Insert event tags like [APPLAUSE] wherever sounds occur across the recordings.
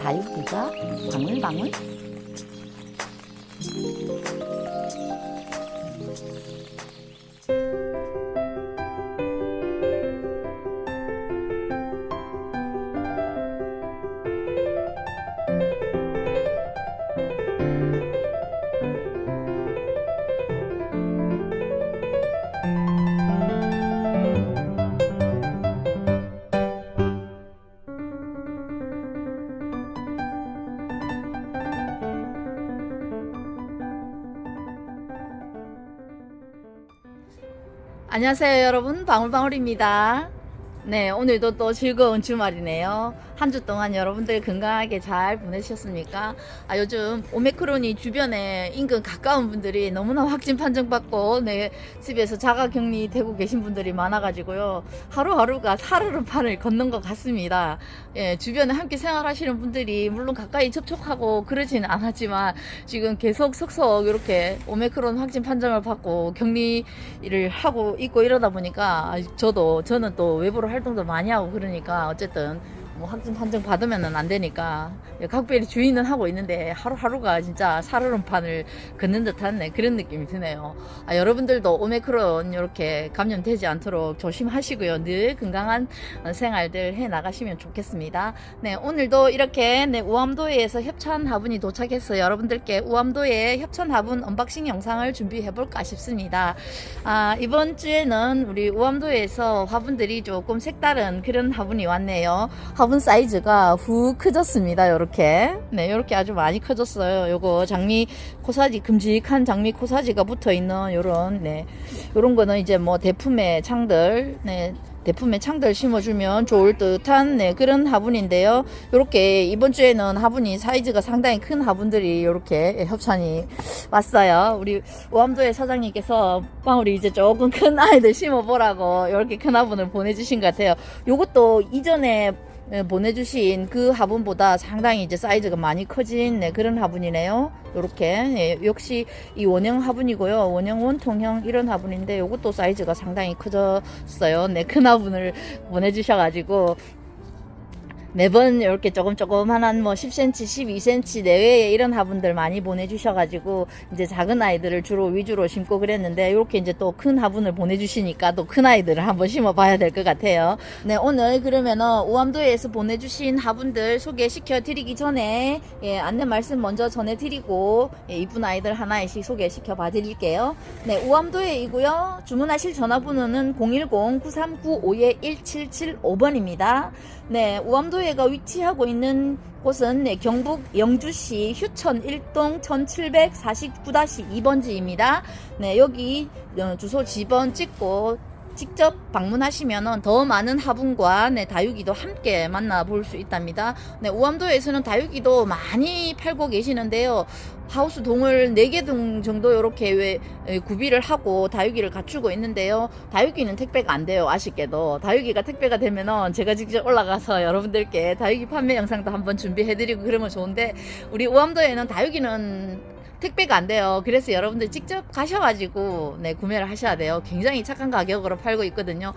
다육기가 방울방울 안녕하세요 여러분. 방울방울입니다 네 오늘도 또 즐거운 주말이네요. 한 주 동안 여러분들 건강하게 잘 보내셨습니까? 아 요즘 오미크론이 주변에 인근 가까운 분들이 너무나 확진 판정받고 네 집에서 자가 격리 되고 계신 분들이 많아가지고요. 하루하루가 사르르 판을 걷는 것 같습니다. 예 주변에 함께 생활하시는 분들이 물론 가까이 접촉하고 그러지는 않았지만 지금 계속 속속 이렇게 오미크론 확진 판정을 받고 격리를 하고 있고 이러다 보니까 아, 저도 저는 또 외부로 활동도 많이 하고 그러니까 어쨌든 뭐 확진 판정 받으면은 안 되니까 각별히 주의는 하고 있는데 하루하루가 진짜 살얼음판을 걷는 듯한 네, 그런 느낌이 드네요. 아, 여러분들도 오미크론 이렇게 감염되지 않도록 조심하시고요. 늘 건강한 어, 생활들 해 나가시면 좋겠습니다. 네, 오늘도 이렇게 네, 우암도에서 협찬 화분이 도착해서 여러분들께 우암도의 협찬 화분 언박싱 영상을 준비해 볼까 싶습니다. 아, 이번 주에는 우리 우암도에서 화분들이 조금 색다른 그런 화분이 왔네요. 사이즈가 후 커졌습니다. 요렇게. 네, 요렇게 아주 많이 커졌어요. 요거 장미 코사지, 큼직한 장미 코사지가 붙어 있는 요런, 네. 요런 거는 이제 뭐 대품의 창들, 네. 대품의 창들 심어주면 좋을 듯한 네, 그런 화분인데요. 요렇게 이번 주에는 화분이 사이즈가 상당히 큰 화분들이 요렇게 협찬이 왔어요. 우리 우암도의 사장님께서 빵우리 이제 조금 큰 아이들 심어보라고 이렇게 큰 화분을 보내주신 것 같아요. 요것도 이전에 네, 보내주신 그 화분보다 상당히 이제 사이즈가 많이 커진 네, 그런 화분이네요. 요렇게 네, 역시 이 원형 화분이고요. 원형 원통형 이런 화분인데 요것도 사이즈가 상당히 커졌어요. 네, 큰 화분을 보내주셔가지고 매번 이렇게 조금 조금 한 뭐 10cm, 12cm 내외의 이런 화분들 많이 보내주셔가지고 이제 작은 아이들을 주로 위주로 심고 그랬는데 이렇게 이제 또 큰 화분을 보내주시니까 또 큰 아이들을 한번 심어봐야 될 것 같아요. 네 오늘 그러면은 오암도에서 보내주신 화분들 소개시켜 드리기 전에 예, 안내 말씀 먼저 전해드리고 예, 이쁜 아이들 하나씩 소개시켜 봐드릴게요. 네 오암도에이고요. 주문하실 전화번호는 010-9395-1775번입니다. 네, 우암도 회가 위치하고 있는 곳은 네, 경북 영주시 휴천 1동 1749-2번지입니다. 네, 여기 어, 주소 지번 찍고 직접 방문하시면 더 많은 화분과 네, 다육이도 함께 만나볼 수 있답니다. 네, 우암도에서는 다육이도 많이 팔고 계시는데요. 하우스 동을 4개 동 정도 이렇게 왜 에, 구비를 하고 다육이를 갖추고 있는데요. 다육이는 택배가 안 돼요. 아쉽게도. 다육이가 택배가 되면은 제가 직접 올라가서 여러분들께 다육이 판매 영상도 한번 준비해 드리고 그러면 좋은데 우리 우암도에는 다육이는 택배가 안 돼요. 그래서 여러분들 직접 가셔가지고 네, 구매를 하셔야 돼요. 굉장히 착한 가격으로 팔고 있거든요.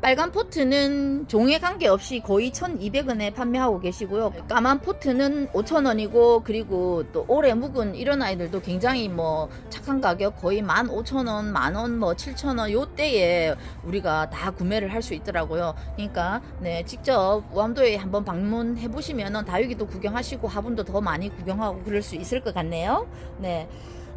빨간 포트는 종에 관계없이 거의 1200원에 판매하고 계시고요. 까만 포트는 5000원이고 그리고 또 오래 묵은 이런 아이들도 굉장히 뭐 착한 가격 거의 15,000원, 만원, 뭐 7,000원 요 때에 우리가 다 구매를 할 수 있더라고요. 그러니까 네, 직접 우암도에 한번 방문해 보시면은 다육이도 구경하시고 화분도 더 많이 구경하고 그럴 수 있을 것 같네요. 네.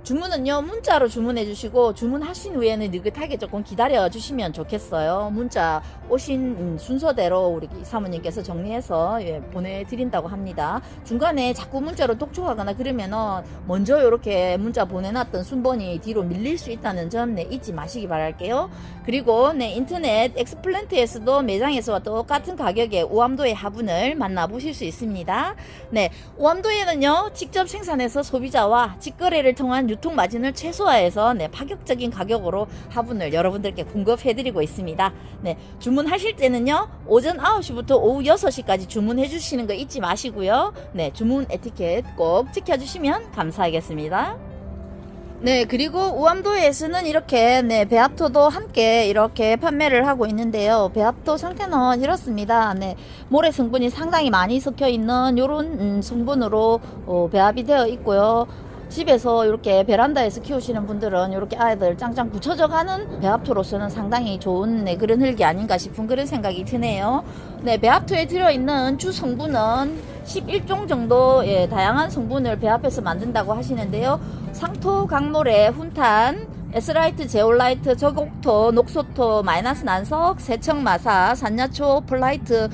주문은요 문자로 주문해 주시고 주문하신 후에는 느긋하게 조금 기다려 주시면 좋겠어요. 문자 오신 음, 순서대로 우리 사모님께서 정리해서 예, 보내드린다고 합니다. 중간에 자꾸 문자로 독촉하거나 그러면은 먼저 이렇게 문자 보내놨던 순번이 뒤로 밀릴 수 있다는 점 네, 잊지 마시기 바랄게요. 그리고 네, 인터넷 엑스플랜트에서도 매장에서와 똑같은 가격에 우암도의 화분을 만나보실 수 있습니다. 네, 우암도에는요 직접 생산해서 소비자와 직거래를 통한 유통 마진을 최소화해서 네, 파격적인 가격으로 화분을 여러분들께 공급해드리고 있습니다. 네, 주문하실 때는요 오전 9시부터 오후 6시까지 주문해 주시는 거 잊지 마시고요. 네, 주문 에티켓 꼭 지켜주시면 감사하겠습니다. 네, 그리고 우암도에서는 이렇게 네, 배합토도 함께 이렇게 판매를 하고 있는데요. 배합토 상태는 이렇습니다. 네, 모래 성분이 상당히 많이 섞여 있는 이런 음, 성분으로 어, 배합이 되어 있고요. 집에서 이렇게 베란다에서 키우시는 분들은 이렇게 아이들 짱짱 붙여져 가는 배합토로서는 상당히 좋은 네, 그런 흙이 아닌가 싶은 그런 생각이 드네요. 네, 배합토에 들어있는 주 성분은 11종 정도 의 다양한 성분을 배합해서 만든다고 하시는데요. 상토, 강모래, 훈탄, 에스라이트, 제올라이트, 저곡토, 녹소토, 마이너스 난석, 세척마사, 산야초, 플라이트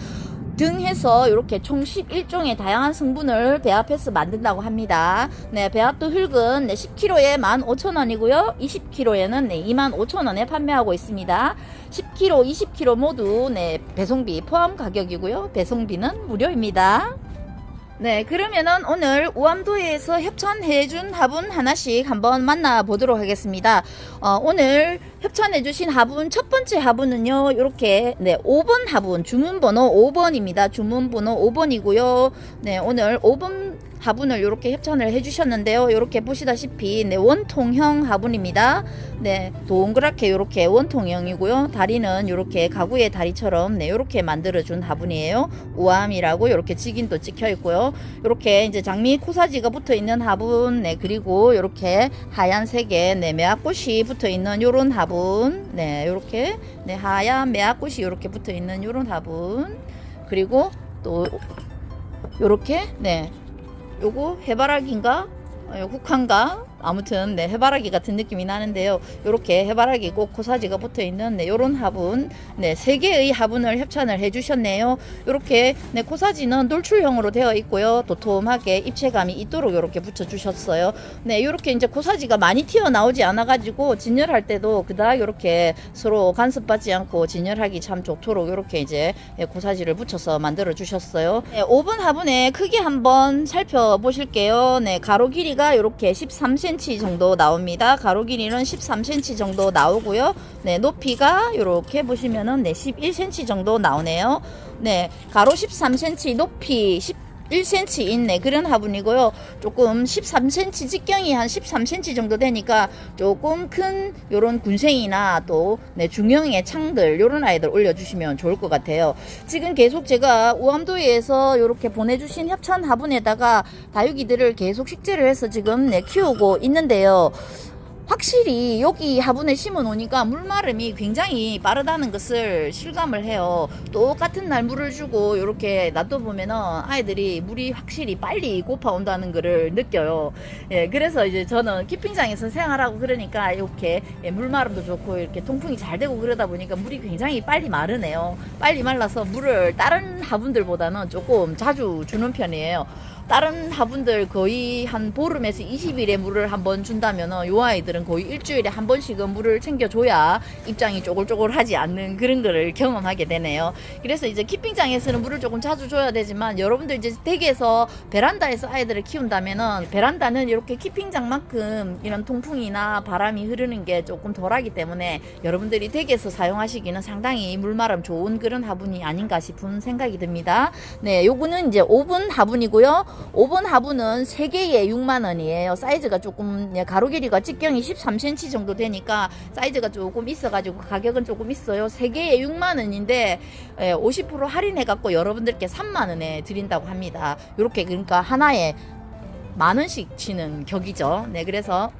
등 해서 이렇게 총 11종의 다양한 성분을 배합해서 만든다고 합니다. 네, 배합도 흙은 네, 10kg에 15,000원이고요. 20kg에는 네, 25,000원에 판매하고 있습니다. 10kg, 20kg 모두 네, 배송비 포함 가격이고요. 배송비는 무료입니다. 네, 그러면은 오늘 우암도에서 협찬해준 화분 하나씩 한번 만나보도록 하겠습니다. 어, 오늘 협찬해주신 화분, 첫 번째 화분은요, 이렇게, 네, 5번 화분, 주문번호 5번입니다. 주문번호 5번이고요. 네, 오늘 5번 화분을 이렇게 협찬을 해주셨는데요. 이렇게 보시다시피, 네, 원통형 화분입니다. 네, 동그랗게 이렇게 원통형이고요. 다리는 이렇게 가구의 다리처럼, 네, 이렇게 만들어준 화분이에요. 우암이라고 이렇게 직인도 찍혀 있고요. 이렇게 이제 장미 코사지가 붙어 있는 화분, 네, 그리고 이렇게 하얀색의 네, 매화꽃이 붙어 있는 요런 화분, 네, 요렇게 네, 하얀 매화꽃이 이렇게 붙어 있는 요런 화분, 그리고 또 요렇게 네, 요거 해바라기인가? 어, 국화인가? 아무튼 네 해바라기 같은 느낌이 나는데요. 요렇게 해바라기 꼭 코사지가 붙어 있는 네 요런 화분 네세 개의 화분을 협찬을 해주셨네요. 요렇게 네 코사지는 돌출형으로 되어 있고요. 도톰하게 입체감이 있도록 요렇게 붙여주셨어요. 네 요렇게 이제 코사지가 많이 튀어나오지 않아가지고 진열할 때도 그닥 요렇게 서로 간섭받지 않고 진열하기 참 좋도록 요렇게 이제 예, 코사지를 붙여서 만들어 주셨어요. 네, 5번 화분의 크기 한번 살펴보실게요. 네 가로 길이가 요렇게 13cm 정도 나옵니다. 가로 길이는 13cm 정도 나오고요. 네, 높이가 이렇게 보시면은 네, 11cm 정도 나오네요. 네, 가로 13cm, 높이 11cm인 네, 그런 화분이고요. 조금 13cm 직경이 한 13cm 정도 되니까 조금 큰 요런 군생이나 또 네, 중형의 창들 요런 아이들 올려주시면 좋을 것 같아요. 지금 계속 제가 우암도에서 이렇게 보내주신 협찬 화분에다가 다육이들을 계속 식재를 해서 지금 네, 키우고 있는데요. 확실히 여기 화분에 심어 놓으니까 물마름이 굉장히 빠르다는 것을 실감을 해요. 똑같은 날 물을 주고 이렇게 놔둬보면은 아이들이 물이 확실히 빨리 고파온다는 것을 느껴요. 예, 그래서 이제 저는 키핑장에서 생활하고 그러니까 이렇게 예, 물마름도 좋고 이렇게 통풍이 잘 되고 그러다 보니까 물이 굉장히 빨리 마르네요. 빨리 말라서 물을 다른 화분들보다는 조금 자주 주는 편이에요. 다른 화분들 거의 한 보름에서 20일에 물을 한 번 준다면 요 아이들은 거의 일주일에 한 번씩은 물을 챙겨줘야 입장이 쪼글쪼글하지 않는 그런 거를 경험하게 되네요. 그래서 이제 키핑장에서는 물을 조금 자주 줘야 되지만 여러분들 이제 댁에서 베란다에서 아이들을 키운다면은 베란다는 이렇게 키핑장만큼 이런 통풍이나 바람이 흐르는 게 조금 덜하기 때문에 여러분들이 댁에서 사용하시기는 상당히 물마름 좋은 그런 화분이 아닌가 싶은 생각이 듭니다. 네, 요거는 이제 5분 화분이고요. 5번 화분은 3개에 6만원이에요. 사이즈가 조금, 예, 가로 길이가 직경이 13cm 정도 되니까 사이즈가 조금 있어가지고 가격은 조금 있어요. 3개에 6만원인데, 50% 할인해갖고 여러분들께 3만원에 드린다고 합니다. 요렇게 그러니까 하나에 만원씩 치는 격이죠. 네, 그래서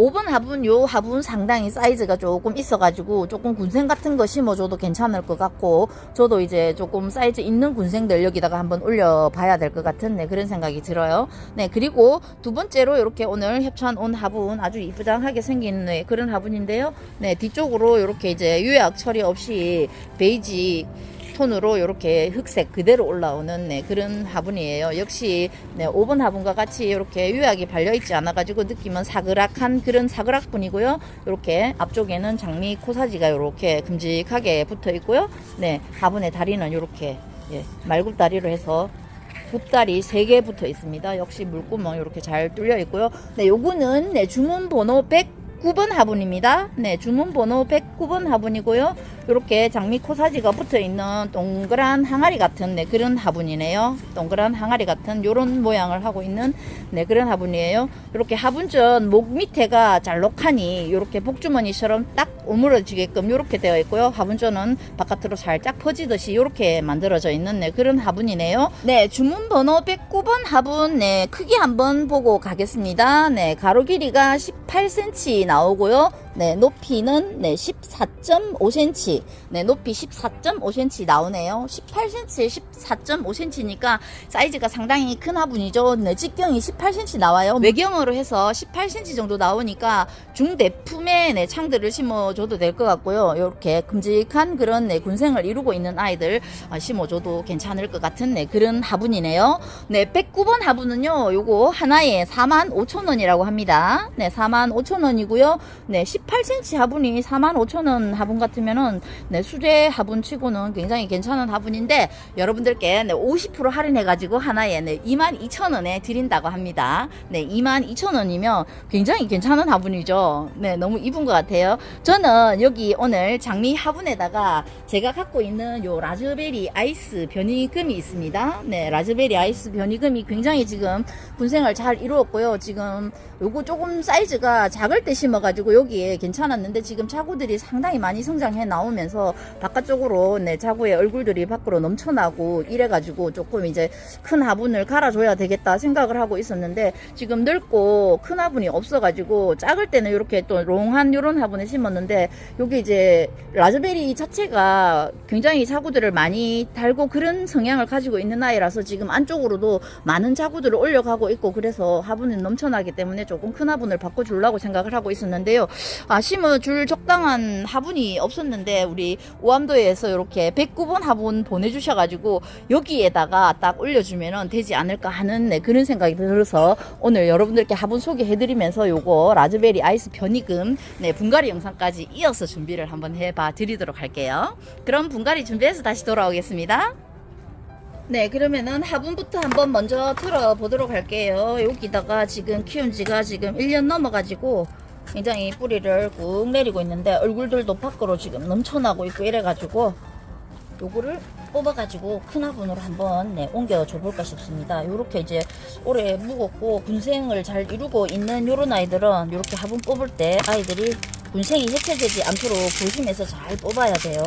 5번 화분 요 화분 상당히 사이즈가 조금 있어가지고 조금 군생 같은 거 심어줘도 괜찮을 것 같고 저도 이제 조금 사이즈 있는 군생들 여기다가 한번 올려봐야 될 것 같은 네, 그런 생각이 들어요. 네 그리고 두 번째로 이렇게 오늘 협찬 온 화분 아주 이쁘장하게 생긴 네, 그런 화분인데요. 네 뒤쪽으로 이렇게 이제 유약 처리 없이 베이지 톤으로 이렇게 흑색 그대로 올라오는 네, 그런 화분이에요. 역시 네, 5번 화분과 같이 이렇게 유약이 발려 있지 않아 가지고 느낌은 사그락한 그런 사그락분이고요. 이렇게 앞쪽에는 장미 코사지가 이렇게 큼직하게 붙어 있고요. 네, 화분의 다리는 이렇게 예, 말굽다리로 해서 굽다리 3개 붙어 있습니다. 역시 물구멍 이렇게 잘 뚫려 있고요. 네, 요거는 네, 주문 번호 100 9번 화분입니다. 네, 주문 번호 109번 화분이고요. 이렇게 장미 코사지가 붙어 있는 동그란 항아리 같은 네, 그런 화분이네요. 동그란 항아리 같은 요런 모양을 하고 있는 네, 그런 화분이에요. 이렇게 화분전 목 밑에가 잘록하니 이렇게 복주머니처럼 딱 오므러지게끔 이렇게 되어 있고요. 화분전은 바깥으로 살짝 퍼지듯이 이렇게 만들어져 있는 네, 그런 화분이네요. 네, 주문 번호 109번 화분 네, 크기 한번 보고 가겠습니다. 네, 가로 길이가 18cm 나오고요. 네, 높이는 네, 14.5cm. 네, 높이 14.5cm 나오네요. 18cm에 14.5cm니까 사이즈가 상당히 큰 화분이죠. 네, 직경이 18cm 나와요. 외경으로 해서 18cm 정도 나오니까 중대품의 네, 창들을 심어줘도 될 것 같고요. 이렇게 큼직한 그런 네, 군생을 이루고 있는 아이들 아, 심어줘도 괜찮을 것 같은 네, 그런 화분이네요. 네, 109번 화분은요, 요거 하나에 45,000원이라고 합니다. 네, 45,000원이고요. 네, 18cm 화분이 45,000원 화분 같으면은 네, 수제 화분 치고는 굉장히 괜찮은 화분인데 여러분들께 네, 50% 할인해 가지고 하나에 네, 22,000원에 드린다고 합니다. 네, 22,000원이면 굉장히 괜찮은 화분이죠. 네, 너무 이쁜 것 같아요. 저는 여기 오늘 장미 화분에다가 제가 갖고 있는 요 라즈베리 아이스 변이금이 있습니다. 네, 라즈베리 아이스 변이금이 굉장히 지금 분생을 잘 이루었고요. 지금 요거 조금 사이즈가 작을 때 심어가지고 여기에 괜찮았는데 지금 자구들이 상당히 많이 성장해 나오면서 바깥쪽으로 네, 자구의 얼굴들이 밖으로 넘쳐나고 이래가지고 조금 이제 큰 화분을 갈아줘야 되겠다 생각을 하고 있었는데 지금 넓고 큰 화분이 없어가지고 작을 때는 이렇게 또 롱한 요런 화분을 심었는데 여기 이제 라즈베리 자체가 굉장히 자구들을 많이 달고 그런 성향을 가지고 있는 아이라서 지금 안쪽으로도 많은 자구들을 올려가고 있고 그래서 화분이 넘쳐나기 때문에 조금 큰 화분을 바꿔주려고 생각을 하고 있었는데요. 아, 심어줄 적당한 화분이 없었는데 우리 오암도에서 이렇게 109번 화분 보내주셔가지고 여기에다가 딱 올려주면 되지 않을까 하는 네, 그런 생각이 들어서 오늘 여러분들께 화분 소개해드리면서 요거 라즈베리 아이스 변이금 네, 분갈이 영상까지 이어서 준비를 한번 해봐 드리도록 할게요. 그럼 분갈이 준비해서 다시 돌아오겠습니다. 네, 그러면은 화분부터 한번 먼저 틀어 보도록 할게요. 여기다가 지금 키운 지가 지금 1년 넘어 가지고 굉장히 뿌리를 꾹 내리고 있는데 얼굴들도 밖으로 지금 넘쳐나고 있고 이래가지고 요거를 뽑아가지고 큰 화분으로 한번 네, 옮겨줘 볼까 싶습니다. 요렇게 이제 오래 묵었고 군생을 잘 이루고 있는 요런 아이들은 요렇게 화분 뽑을 때 아이들이 군생이 해체되지 않도록 조심해서 잘 뽑아야 돼요.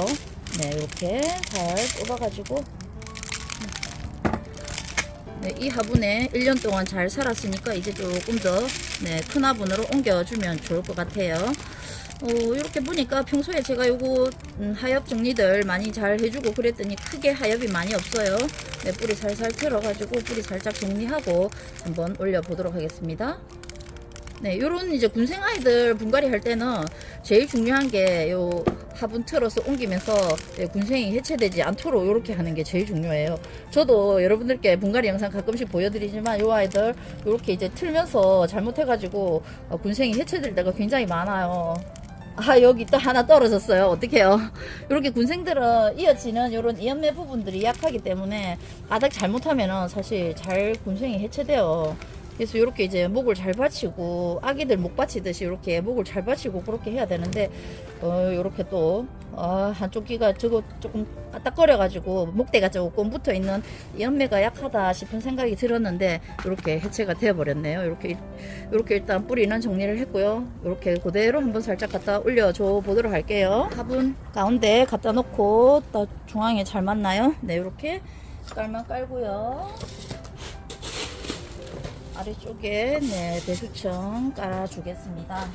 네, 이렇게 잘 뽑아가지고 네, 이 화분에 1년 동안 잘 살았으니까 이제 조금 더 네, 큰 화분으로 옮겨주면 좋을 것 같아요. 어, 이렇게 보니까 평소에 제가 요거 음, 하엽 정리들 많이 잘 해주고 그랬더니 크게 하엽이 많이 없어요. 네, 뿌리 살살 틀어가지고 뿌리 살짝 정리하고 한번 올려보도록 하겠습니다. 네, 요런 이제 군생 아이들 분갈이 할 때는 제일 중요한 게 요 화분 틀어서 옮기면서 네, 군생이 해체되지 않도록 이렇게 하는 게 제일 중요해요. 저도 여러분들께 분갈이 영상 가끔씩 보여드리지만 요 아이들 이렇게 이제 틀면서 잘못해가지고 어, 군생이 해체될 때가 굉장히 많아요. 아 여기 또 하나 떨어졌어요 어떡해요 [LAUGHS] 이렇게 군생들은 이어지는 이런 이연매 부분들이 약하기 때문에 바닥 잘못하면은 사실 잘 군생이 해체돼요 그래서 이렇게 이제 목을 잘 받치고 아기들 목 받치듯이 이렇게 목을 잘 받치고 그렇게 해야 되는데 어 이렇게 또 아, 한쪽 귀가 저거 조금 까딱거려 가지고 목대가 조금 붙어 있는 연매가 약하다 싶은 생각이 들었는데 이렇게 해체가 되어 버렸네요. 이렇게 이렇게 일단 뿌리는 정리를 했고요. 이렇게 그대로 한번 살짝 갖다 올려 줘 보도록 할게요. 화분 가운데 갖다 놓고 또 중앙에 잘 맞나요? 네 이렇게 깔만 깔고요 아래쪽에 네 배수청 깔아주겠습니다.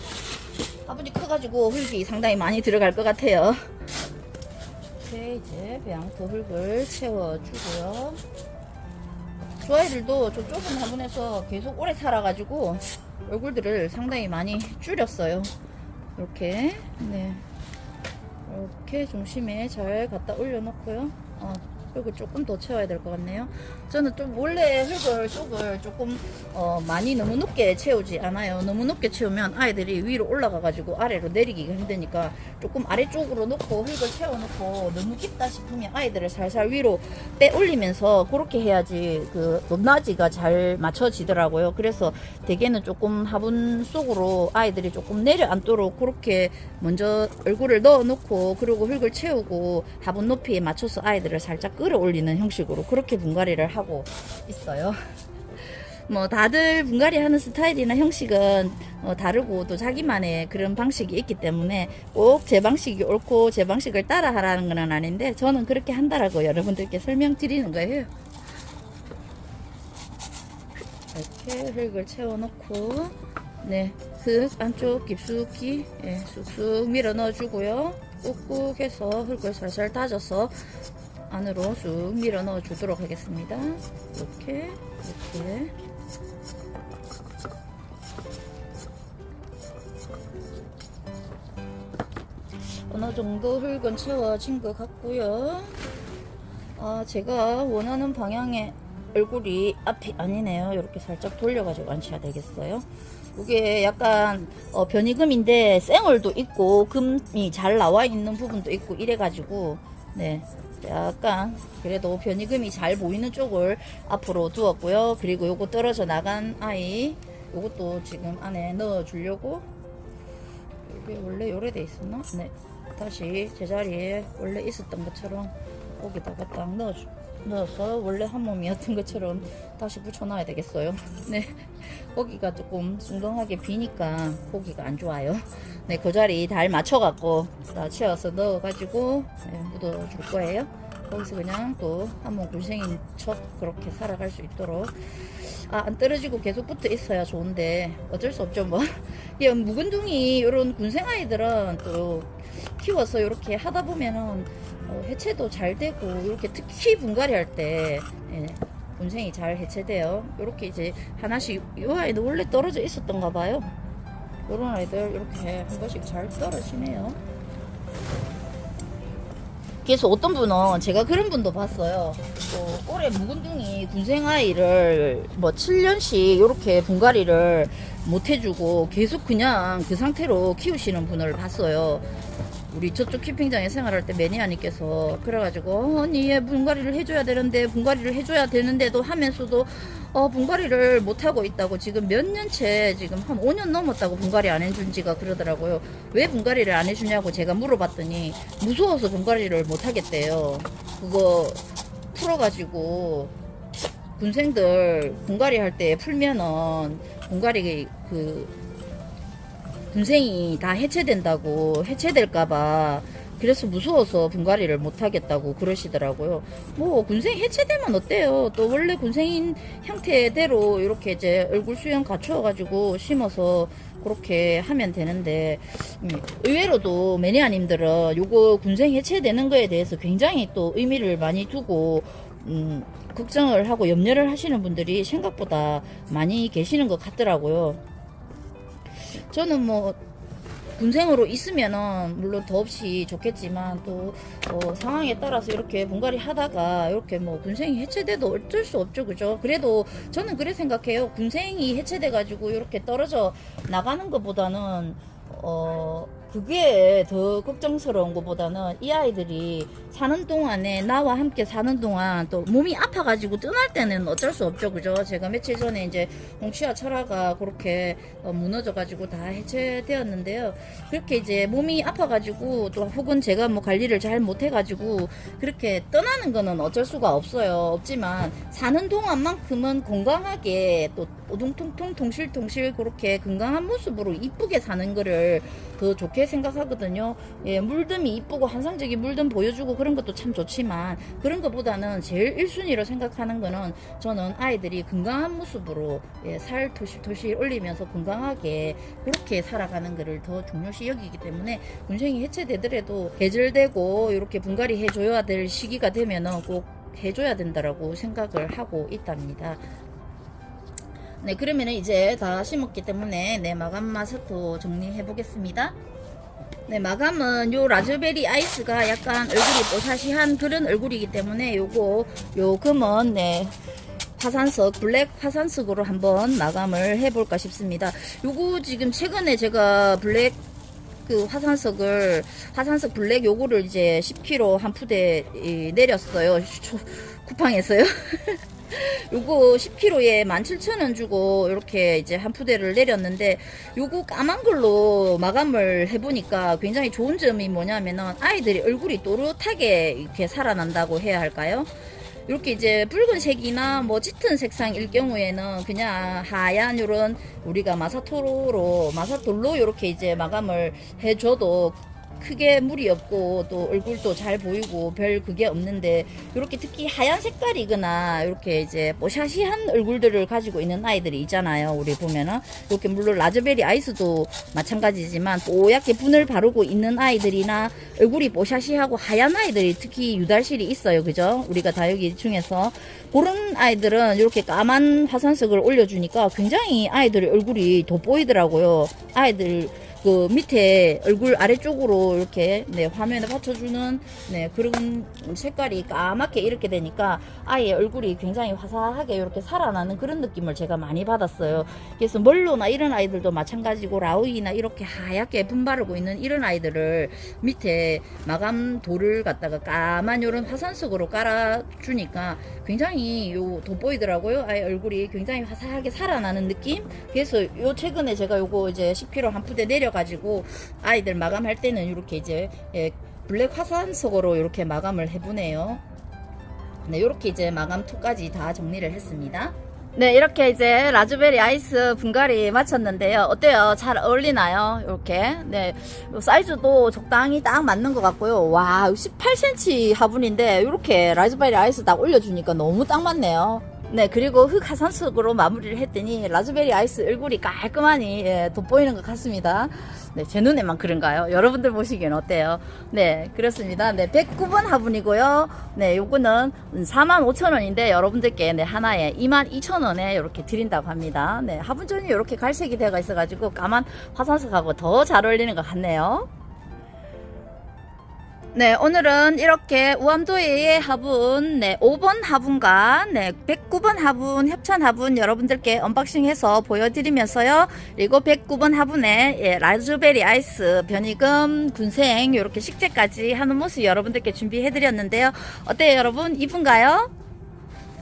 화분이 커가지고 흙이 상당히 많이 들어갈 것 같아요. 이렇게 이제 배양토 흙을 채워주고요. 저 아이들도 저 좁은 화분에서 계속 오래 살아가지고 얼굴들을 상당히 많이 줄였어요. 이렇게 네 이렇게 중심에 잘 갖다 올려놓고요. 어, 흙을 조금 더 채워야 될 것 같네요. 저는 좀 원래 흙을 쑥을 조금 어, 많이 너무 높게 채우지 않아요. 너무 높게 채우면 아이들이 위로 올라가가지고 아래로 내리기가 힘드니까 조금 아래쪽으로 놓고 흙을 채워놓고 너무 깊다 싶으면 아이들을 살살 위로 빼 올리면서 그렇게 해야지 그 높낮이가 잘 맞춰지더라고요. 그래서 대개는 조금 화분 속으로 아이들이 조금 내려앉도록 그렇게 먼저 얼굴을 넣어놓고 그리고 흙을 채우고 화분 높이에 맞춰서 아이들을 살짝 끌어 올리는 형식으로 그렇게 분갈이를 하고 있어요. 뭐 다들 분갈이 하는 스타일이나 형식은 어, 다르고 또 자기만의 그런 방식이 있기 때문에 꼭 제 방식이 옳고 제 방식을 따라 하라는 건 아닌데 저는 그렇게 한다라고 여러분들께 설명드리는 거예요. 이렇게 흙을 채워놓고 네, 흙 안쪽 깊숙이 예, 쑥쑥 밀어 넣어주고요. 꾹꾹 해서 흙을 살살 다져서 안으로 쑥 밀어 넣어 주도록 하겠습니다. 이렇게 이렇게 어느 정도 흙은 채워진 것 같고요. 아, 제가 원하는 방향의 얼굴이 앞이 아니네요. 이렇게 살짝 돌려가지고 앉혀야 되겠어요. 이게 약간 어, 변이금인데 쌩얼도 있고 금이 잘 나와 있는 부분도 있고 이래가지고 네 약간 그래도 변이금이 잘 보이는 쪽을 앞으로 두었고요. 그리고 요거 떨어져 나간 아이 요것도 지금 안에 넣어 주려고 이게 원래 요래 돼 있었나? 네 다시 제자리에 원래 있었던 것처럼 거기다가 딱 넣어 주, 넣어서 원래 한 몸이었던 것처럼 다시 붙여놔야 되겠어요. 네. [LAUGHS] 거기가 조금 숭덩하게 비니까 보기가 안 좋아요. 네, 그 자리 잘 맞춰갖고 다 채워서 넣어가지고 네, 묻어줄 거예요. 거기서 그냥 또한몸 군생인 척 그렇게 살아갈 수 있도록 아, 안 떨어지고 계속 붙어 있어야 좋은데 어쩔 수 없죠 뭐. 이 [LAUGHS] 묵은둥이 이런 군생 아이들은 또 키워서 이렇게 하다 보면은 어, 해체도 잘 되고 이렇게 특히 분갈이 할때 예, 군생이 잘 해체돼요. 이렇게 이제 하나씩 이 아이도 원래 떨어져 있었던가 봐요. 이런 아이들 이렇게 한 번씩 잘 떨어지네요. 그래서 어떤 분은 제가 그런 분도 봤어요. 또 올해 묵은둥이 군생 아이를 뭐 7년씩 이렇게 분갈이를 못 해주고 계속 그냥 그 상태로 키우시는 분을 봤어요. 우리 저쪽 캠핑장에 생활할 때 매니아님께서 그래가지고 어, 언니 얘 분갈이를 해줘야 되는데 분갈이를 해줘야 되는데도 하면서도 어 분갈이를 못 하고 있다고 지금 몇 년째 지금 한 5년 넘었다고 분갈이 안 해준 지가 그러더라고요. 왜 분갈이를 안 해주냐고 제가 물어봤더니 무서워서 분갈이를 못 하겠대요. 그거 풀어가지고 군생들 분갈이 할 때 풀면은 분갈이 그 군생이 다 해체된다고 해체될까봐 그래서 무서워서 분갈이를 못 하겠다고 그러시더라고요. 뭐 군생 해체되면 어때요? 또 원래 군생인 형태대로 이렇게 이제 얼굴 수영 갖추어가지고 심어서 그렇게 하면 되는데 음, 의외로도 매니아님들은 요거 군생 해체되는 거에 대해서 굉장히 또 의미를 많이 두고 음, 걱정을 하고 염려를 하시는 분들이 생각보다 많이 계시는 것 같더라고요. 저는 뭐 군생으로 있으면은 물론 더없이 좋겠지만 또 어, 상황에 따라서 이렇게 분갈이 하다가 이렇게 뭐 군생이 해체돼도 어쩔 수 없죠 그죠? 그래도 저는 그래 생각해요. 군생이 해체돼 가지고 이렇게 떨어져 나가는 것보다는 어 그게 더 걱정스러운 것보다는 이 아이들이 사는 동안에 나와 함께 사는 동안 또 몸이 아파가지고 떠날 때는 어쩔 수 없죠. 그죠? 제가 며칠 전에 이제 홍치와 철화가 그렇게 어, 무너져가지고 다 해체되었는데요. 그렇게 이제 몸이 아파가지고 또 혹은 제가 뭐 관리를 잘 못해가지고 그렇게 떠나는 거는 어쩔 수가 없어요. 없지만 사는 동안만큼은 건강하게 또 오동통통 통실통실 그렇게 건강한 모습으로 이쁘게 사는 거를 더 좋게 생각하거든요. 예, 물듬이 이쁘고 환상적인 물듬 보여주고 그런 것도 참 좋지만 그런 것보다는 제일 1순위로 생각하는 거는 저는 아이들이 건강한 모습으로 예, 살 토실토실 올리면서 건강하게 그렇게 살아가는 거를 더 중요시 여기기 때문에 군생이 해체되더라도 계절되고 이렇게 분갈이 해줘야 될 시기가 되면은 꼭 해줘야 된다라고 생각을 하고 있답니다. 네, 그러면은 이제 다 심었기 때문에 네, 마감 마스터 정리해 보겠습니다. 네, 마감은 요 라즈베리 아이스가 약간 얼굴이 뽀샤시한 그런 얼굴이기 때문에 요거 요 금은 네 화산석 블랙 화산석으로 한번 마감을 해볼까 싶습니다. 요거 지금 최근에 제가 블랙 그 화산석을 화산석 블랙 요거를 이제 10kg 한 푸대 이, 내렸어요. 초- [LAUGHS] 쿠팡에서요. [LAUGHS] 요거 10kg에 17,000원 주고 이렇게 이제 한 푸대를 내렸는데 요거 까만 걸로 마감을 해보니까 굉장히 좋은 점이 뭐냐면은 아이들이 얼굴이 또렷하게 이렇게 살아난다고 해야 할까요? 이렇게 이제 붉은색이나 뭐 짙은 색상일 경우에는 그냥 하얀 요런 우리가 마사토로 마사돌로 이렇게 이제 마감을 해줘도 크게 무리 없고 또 얼굴도 잘 보이고 별 그게 없는데 이렇게 특히 하얀 색깔이거나 이렇게 이제 뽀샤시한 얼굴들을 가지고 있는 아이들이 있잖아요. 우리 보면은 이렇게 물론 라즈베리 아이스도 마찬가지지만 뽀얗게 분을 바르고 있는 아이들이나 얼굴이 뽀샤시하고 하얀 아이들이 특히 유달실이 있어요. 그죠? 우리가 다육이 중에서 그런 아이들은 이렇게 까만 화산석을 올려주니까 굉장히 아이들의 얼굴이 돋보이더라고요. 아이들 그 밑에 얼굴 아래쪽으로 이렇게 네, 화면에 받쳐주는 네, 그런 색깔이 까맣게 이렇게 되니까 아이의 얼굴이 굉장히 화사하게 이렇게 살아나는 그런 느낌을 제가 많이 받았어요. 그래서 멀로나 이런 아이들도 마찬가지고 라우이나 이렇게 하얗게 분바르고 있는 이런 아이들을 밑에 마감 돌을 갖다가 까만 요런 화산석으로 깔아주니까 굉장히 요 돋보이더라고요. 아이 얼굴이 굉장히 화사하게 살아나는 느낌. 그래서 요 최근에 제가 요거 이제 10kg 한 푸대 내려 가지고 아이들 마감할 때는 이렇게 이제 예, 블랙 화산석으로 이렇게 마감을 해보네요. 네, 이렇게 이제 마감 톡까지 다 정리를 했습니다. 네, 이렇게 이제 라즈베리 아이스 분갈이 마쳤는데요. 어때요? 잘 어울리나요? 이렇게. 네, 요 사이즈도 적당히 딱 맞는 것 같고요. 와, 18cm 화분인데 이렇게 라즈베리 아이스 딱 올려주니까 너무 딱 맞네요. 네, 그리고 흑 화산석으로 마무리를 했더니 라즈베리 아이스 얼굴이 깔끔하니 예, 돋보이는 것 같습니다. 네, 제 눈에만 그런가요? 여러분들 보시기엔 어때요? 네, 그렇습니다. 네, 109번 화분이고요. 네, 요거는 45,000원인데 여러분들께 네, 하나에 22,000원에 이렇게 드린다고 합니다. 네, 화분전이 이렇게 갈색이 되어 있어 가지고 까만 화산석하고 더 잘 어울리는 것 같네요. 네, 오늘은 이렇게 우암도의 화분, 네, 5번 화분과, 네, 109번 화분, 협찬 화분 여러분들께 언박싱해서 보여드리면서요. 그리고 109번 화분에, 예, 라즈베리 아이스, 변이금, 군생, 이렇게 식재까지 하는 모습 여러분들께 준비해드렸는데요. 어때요, 여러분? 이쁜가요?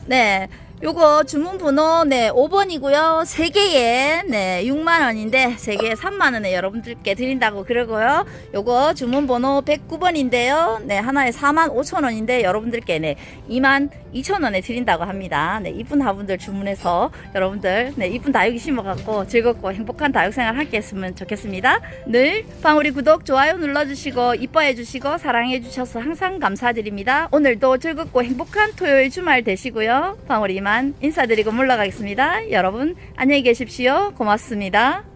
네. 요거 주문 번호 네 5번이고요. 3개에 네 6만 원인데 3개에 3만 원에 여러분들께 드린다고 그러고요. 요거 주문 번호 109번인데요. 네 하나에 4만 5천 원인데 여러분들께 네 2만 2천 원에 드린다고 합니다. 네 이쁜 화분들 주문해서 여러분들 네 이쁜 다육이 심어갖고 즐겁고 행복한 다육 생활 함께 했으면 좋겠습니다. 늘 방울이 구독 좋아요 눌러주시고 이뻐해주시고 사랑해주셔서 항상 감사드립니다. 오늘도 즐겁고 행복한 토요일 주말 되시고요. 방울이만 인사드리고 물러가겠습니다. 여러분 안녕히 계십시오. 고맙습니다.